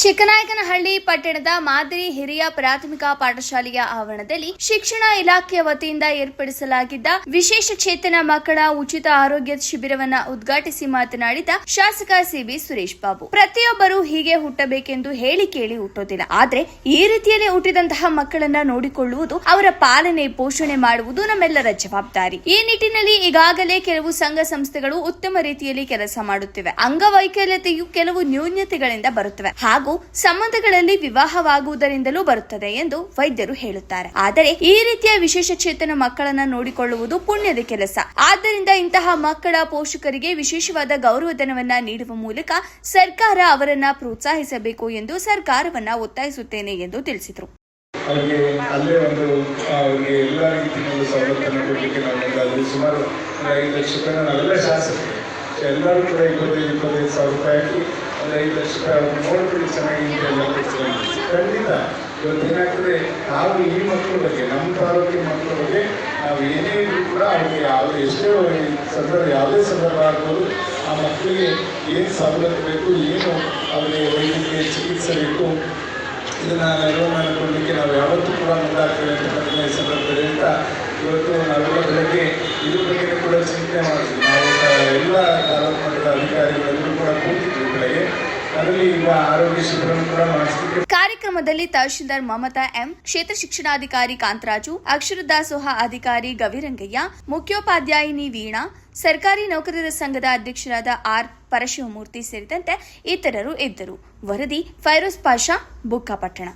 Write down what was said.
ಚಿಕ್ಕನಾಯಕನಹಳ್ಳಿ ಪಟ್ಟಣದ ಮಾದರಿ ಹಿರಿಯ ಪ್ರಾಥಮಿಕ ಪಾಠಶಾಲೆಯ ಆವರಣದಲ್ಲಿ ಶಿಕ್ಷಣ ಇಲಾಖೆಯ ವತಿಯಿಂದ ಏರ್ಪಡಿಸಲಾಗಿದ್ದ ವಿಶೇಷ ಚೇತನ ಮಕ್ಕಳ ಉಚಿತ ಆರೋಗ್ಯ ಶಿಬಿರವನ್ನ ಉದ್ಘಾಟಿಸಿ ಮಾತನಾಡಿದ ಶಾಸಕ ಸಿಬಿ ಸುರೇಶ್ ಬಾಬು. ಪ್ರತಿಯೊಬ್ಬರು ಹೀಗೆ ಹುಟ್ಟಬೇಕೆಂದು ಹೇಳಿ ಕೇಳಿ ಹುಟ್ಟೋದಿಲ್ಲ ಆದ್ರೆ ಈ ರೀತಿಯಲ್ಲಿ ಹುಟ್ಟಿದಂತಹ ಮಕ್ಕಳನ್ನ ನೋಡಿಕೊಳ್ಳುವುದು ಅವರ ಪಾಲನೆ, ಪೋಷಣೆ ಮಾಡುವುದು ನಮ್ಮೆಲ್ಲರ ಜವಾಬ್ದಾರಿ. ಈ ನಿಟ್ಟಿನಲ್ಲಿ ಈಗಾಗಲೇ ಕೆಲವು ಸಂಘ ಸಂಸ್ಥೆಗಳು ಉತ್ತಮ ರೀತಿಯಲ್ಲಿ ಕೆಲಸ ಮಾಡುತ್ತಿವೆ. ಅಂಗವೈಕಲ್ಯತೆಯು ಕೆಲವು ನ್ಯೂನ್ಯತೆಗಳಿಂದ ಬರುತ್ತವೆ. ಹಾಗೂ ಸಂಬಂಧಗಳಲ್ಲಿ ವಿವಾಹವಾಗುವುದರಿಂದಲೂ ಬರುತ್ತದೆ ಎಂದು ವೈದ್ಯರು ಹೇಳುತ್ತಾರೆ. ಆದರೆ ಈ ರೀತಿಯ ವಿಶೇಷ ಚೇತನ ಮಕ್ಕಳನ್ನ ನೋಡಿಕೊಳ್ಳುವುದು ಪುಣ್ಯದ ಕೆಲಸ. ಆದ್ದರಿಂದ ಇಂತಹ ಮಕ್ಕಳ ಪೋಷಕರಿಗೆ ವಿಶೇಷವಾದ ಗೌರವಧನವನ್ನ ನೀಡುವ ಮೂಲಕ ಸರ್ಕಾರ ಅವರನ್ನ ಪ್ರೋತ್ಸಾಹಿಸಬೇಕು ಎಂದು ಸರ್ಕಾರವನ್ನ ಒತ್ತಾಯಿಸುತ್ತೇನೆ ಎಂದು ತಿಳಿಸಿದರು. ಅವರಿಗೆ ಅಲ್ಲೇ ಒಂದು ಅವರಿಗೆ ಎಲ್ಲ ರೀತಿಯಲ್ಲೂ ಸವಲತ್ತನ್ನು ಕೊಡಲಿಕ್ಕೆ ನಾವು ಸುಮಾರು ಐದು ಲಕ್ಷ ಜನ ನಾವೆಲ್ಲ ಶಾಸಕರು. ಎಲ್ಲರೂ ಕೂಡ ಇಪ್ಪತ್ತೈದು ಇಪ್ಪತ್ತೈದು ಸಾವಿರ ರೂಪಾಯಿ ಹಾಕಿ ಒಂದು ಐದು ಲಕ್ಷ ರೂಪಾಯಿ ಅವ್ರು ನೋಡ್ಬಿಟ್ಟು ಚೆನ್ನಾಗಿ ಇದೆ ಖಂಡಿತ ಇವತ್ತು ಏನಾಗ್ತದೆ ನಾವು ಈ ಮಕ್ಕಳ ಬಗ್ಗೆ ನಮ್ಮ ತಾಲೂಕಿನ ಮಕ್ಕಳ ಬಗ್ಗೆ ನಾವು ಏನೇ ಇದ್ರೂ ಕೂಡ ಅವ್ರಿಗೆ ಯಾವುದೇ ಎಷ್ಟೇ ಸಂದರ್ಭ ಯಾವುದೇ ಸಂದರ್ಭ ಆಗ್ಬೋದು ಆ ಮಕ್ಕಳಿಗೆ ಏನು ಸವಲತ್ತು ಬೇಕು ಏನು ಅವರಿಗೆ ವೈದ್ಯಕೀಯ ಚಿಕಿತ್ಸೆ ಬೇಕು ಇದನ್ನು ನೆರವು ಕೊಡಲಿಕ್ಕೆ ನಾವು ಯಾವತ್ತೂ ಕೂಡ ಮುಂದಾಗ್ತೇವೆ ಅಂತಕ್ಕಂಥ ಸಂದರ್ಭದಲ್ಲಿ ಅಂತ ಇವತ್ತು ನಾವೆಲ್ಲ ಬೆಳಗ್ಗೆ ಇದ್ರ ಬಗ್ಗೆ ಕೂಡ ಚಿಂತನೆ ಮಾಡ್ತೀವಿ ನಾವು ಎಲ್ಲ ತಾಲೂಕು ಮಟ್ಟದ ಅಧಿಕಾರಿಗಳೆಲ್ಲರೂ ಕೂಡ ಕಾರ್ಯಕ್ರಮದಲ್ಲಿ ತಹಶೀಲ್ದಾರ್ ಮಮತಾ ಎಂ, ಕ್ಷೇತ್ರ ಶಿಕ್ಷಣಾಧಿಕಾರಿ ಕಾಂತರಾಜು, ಅಕ್ಷರ ದಾಸೋಹ ಅಧಿಕಾರಿ ಗವಿರಂಗಯ್ಯ, ಮುಖ್ಯೋಪಾಧ್ಯಾಯಿನಿ ವೀಣಾ, ಸರ್ಕಾರಿ ನೌಕರರ ಸಂಘದ ಅಧ್ಯಕ್ಷರಾದ ಆರ್ ಪರಶಿವಮೂರ್ತಿ ಸೇರಿದಂತೆ ಇತರರು ಇದ್ದರು. ವರದಿ ಫೈರೋಜ್ ಪಾಷಾ, ಬುಕ್ಕಾಪಟ್ಟಣ.